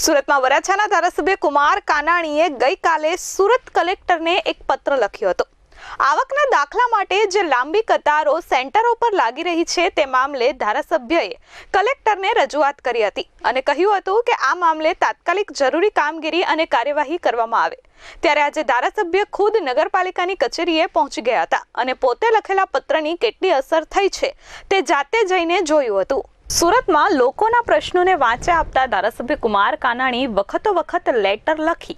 સુરતમાં વરાછાના ધારાસભ્ય કુમાર કાનાણીએ ગઈકાલે સુરત કલેક્ટરને એક પત્ર લખ્યો હતો. આવકના દાખલા માટે જે લાંબી કતારો સેન્ટરો પર લાગી રહી છે તે મામલે ધારાસભ્યએ કલેક્ટરને રજૂઆત કરી હતી અને કહ્યું હતું કે આ મામલે તાત્કાલિક જરૂરી કામગીરી અને કાર્યવાહી કરવામાં આવે. ત્યારે આજે ધારાસભ્ય ખુદ નગરપાલિકાની કચેરીએ પહોંચી ગયા હતા અને પોતે લખેલા પત્રની કેટલી અસર થઈ છે તે જાતે જઈને જોયું હતું. સુરતમાં લોકોના પ્રશ્નોને વાંચા આપતા ધારાસભ્ય કુમાર કાનાણી વખતો વખત લેટર લખી.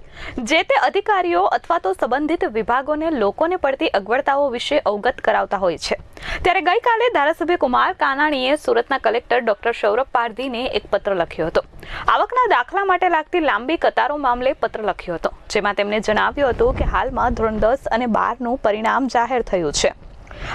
જે તે અધિકારીઓ અથવા તો સંબંધિત વિભાગોને લોકોને પડતી અગવડતાઓ વિશે અવગત કરાવતા હોય છે. ત્યારે ગઈકાલે ધારાસભ્ય કુમાર કાનાણીએ સુરતના કલેક્ટર ડોક્ટર સૌરભ પારધીને એક પત્ર લખ્યો હતો. આવકના દાખલા માટે લાગતી લાંબી કતારો મામલે પત્ર લખ્યો હતો, જેમાં તેમણે જણાવ્યું હતું કે હાલમાં ધોરણ દસ અને બારનું પરિણામ જાહેર થયું છે.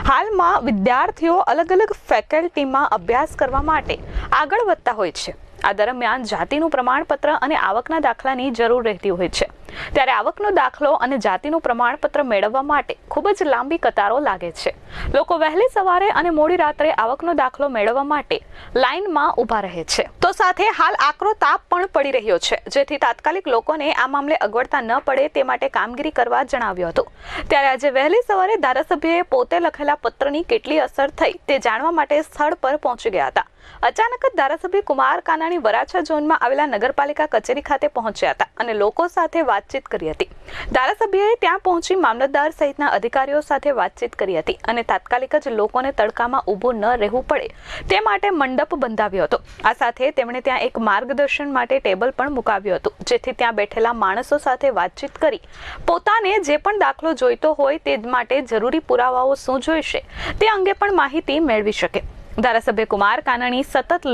હાલમાં વિદ્યાર્થીઓ અલગ અલગ ફેકલ્ટીમાં અભ્યાસ કરવા માટે આગળ વધતા હોય છે. આ દરમિયાન જાતિનું પ્રમાણપત્ર અને આવકના દાખલાની જરૂર રહેતી હોય છે. ત્યારે આવકનો દાખલો અને જાતિનું પ્રમાણપત્ર મેળવવા માટે ખૂબ જ લાંબી કતારો લાગે છે. લોકો વહેલી સવારે અને મોડી રાત્રે આવકનો દાખલો મેળવવા માટે લાઇનમાં ઊભા રહે છે. તો સાથે હાલ આકરો તાપ પણ પડી રહ્યો છે, જેથી તાત્કાલિક લોકોને આ મામલે અગવડતા ન પડે તે માટે કામગીરી કરવા જણાવ્યું હતું. ત્યારે આજે વહેલી સવારે ધારાસભ્યએ પોતે લખેલા પત્રની કેટલી અસર થઈ તે જાણવા માટે સ્થળ પર પહોંચી ગયા હતા. અચાનક જ ધારાસભ્ય કુમાર કાનાણી વરાછા ઝોનમાં આવેલા નગરપાલિકા કચેરી ખાતે પહોંચ્યા હતા અને લોકો સાથે વાતચીત કરી હતી. ધારાસભ્યએ ત્યાં પહોંચી મામલતદાર સહિતના અધિકારીઓ સાથે વાતચીત કરી હતી અને તાત્કાલિક જ લોકોને તડકામાં ઊભું ન રહેવું પડે તે માટે મંડપ બંધાવ્યો હતો. આ સાથે તેમણે ત્યાં એક માર્ગદર્શન માટે ટેબલ પણ મુકાવ્યું હતું, જેથી ત્યાં બેઠેલા માણસો સાથે વાતચીત કરી પોતાને જે પણ દાખલો જોઈતો હોય તે માટે જરૂરી પુરાવાઓ શું જોઈશે તે અંગે પણ માહિતી મેળવી શકે. ધારાસભ્ય કુમાર કાનાણી સતત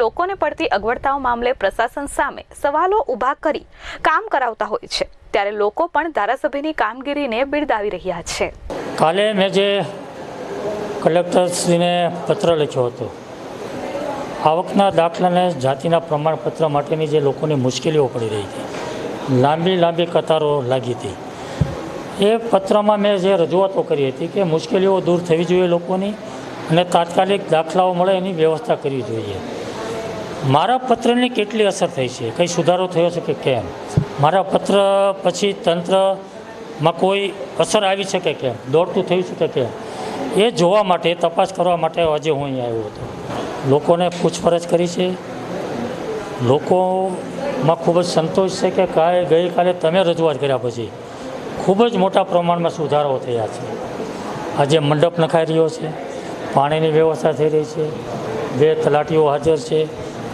લોકોને પડતી અગવડતાઓ મામલે પ્રશાસન સામે સવાલો ઊભા કરી કામ કરાવતા હોય છે. ત્યારે લોકો પણ ધારાસભ્યની કામગીરીને બિરદાવી રહ્યા છે. કાલે મેં જે કલેક્ટરશ્રીને પત્ર લખ્યો હતો, આવકના દાખલાને જાતિના પ્રમાણપત્ર માટેની જે લોકોની મુશ્કેલીઓ પડી રહી હતી, લાંબી લાંબી કતારો લાગી હતી. એ પત્રમાં મેં જે રજૂઆતો કરી હતી કે મુશ્કેલીઓ દૂર થવી જોઈએ લોકોની અને તાત્કાલિક દાખલાઓ મળે એની વ્યવસ્થા કરવી જોઈએ. મારા પત્રની કેટલી અસર થઈ છે? કંઈ સુધારો થયો છે કે કેમ? મારા પત્ર પછી તંત્રમાં કોઈ અસર આવી છે કે કેમ? દોડતું થયું છે કે કેમ? એ જોવા માટે, તપાસ કરવા માટે આજે હું અહીં આવ્યો હતો. લોકોને પૂછપરછ કરી છે. લોકોમાં ખૂબ જ સંતોષ છે કે કાલે ગઈકાલે તમે રજૂઆત કર્યા પછી ખૂબ જ મોટા પ્રમાણમાં સુધારાઓ થયા છે. આજે મંડપ નખાઈ રહ્યો છે. પાણીની વ્યવસ્થા થઈ રહી છે. બે તલાટીઓ હાજર છે.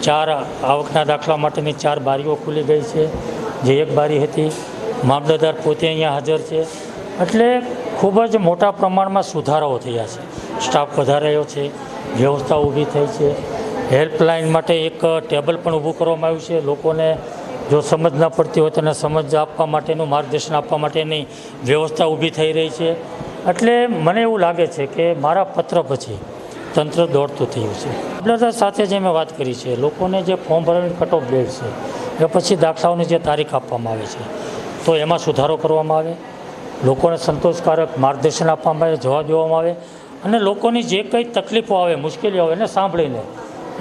ચાર આવકના દાખલા માટેની ચાર બારીઓ ખુલી ગઈ છે. જે એક બારી હતી. મામલતદાર પોતે અહીંયા હાજર છે. એટલે ખૂબ જ મોટા પ્રમાણમાં સુધારાઓ થયા છે. સ્ટાફ વધારાયો છે. વ્યવસ્થા ઊભી થઈ છે. હેલ્પલાઇન માટે એક ટેબલ પણ ઊભું કરવામાં આવ્યું છે. લોકોને જો સમજ ન પડતી હોય તેને સમજ આપવા માટેનું માર્ગદર્શન આપવા માટેની વ્યવસ્થા ઊભી થઈ રહી છે. એટલે મને એવું લાગે છે કે મારા પત્ર પછી તંત્ર દોડતું થયું છે. મામલતદાર સાથે જે મેં વાત કરી છે, લોકોને જે ફોર્મ ભરવાની કટ ઓફ ડેટ છે, એ પછી દાખલાઓની જે તારીખ આપવામાં આવે છે, તો એમાં સુધારો કરવામાં આવે. લોકોને સંતોષકારક માર્ગદર્શન આપવામાં આવે, જવાબ દેવામાં આવે અને લોકોની જે કંઈ તકલીફો આવે, મુશ્કેલીઓ આવે એને સાંભળીને,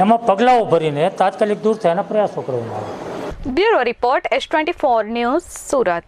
એમાં પગલાઓ ભરીને તાત્કાલિક દૂર થયાના પ્રયાસો કરવામાં આવે. Bureau report S twenty four news Surat.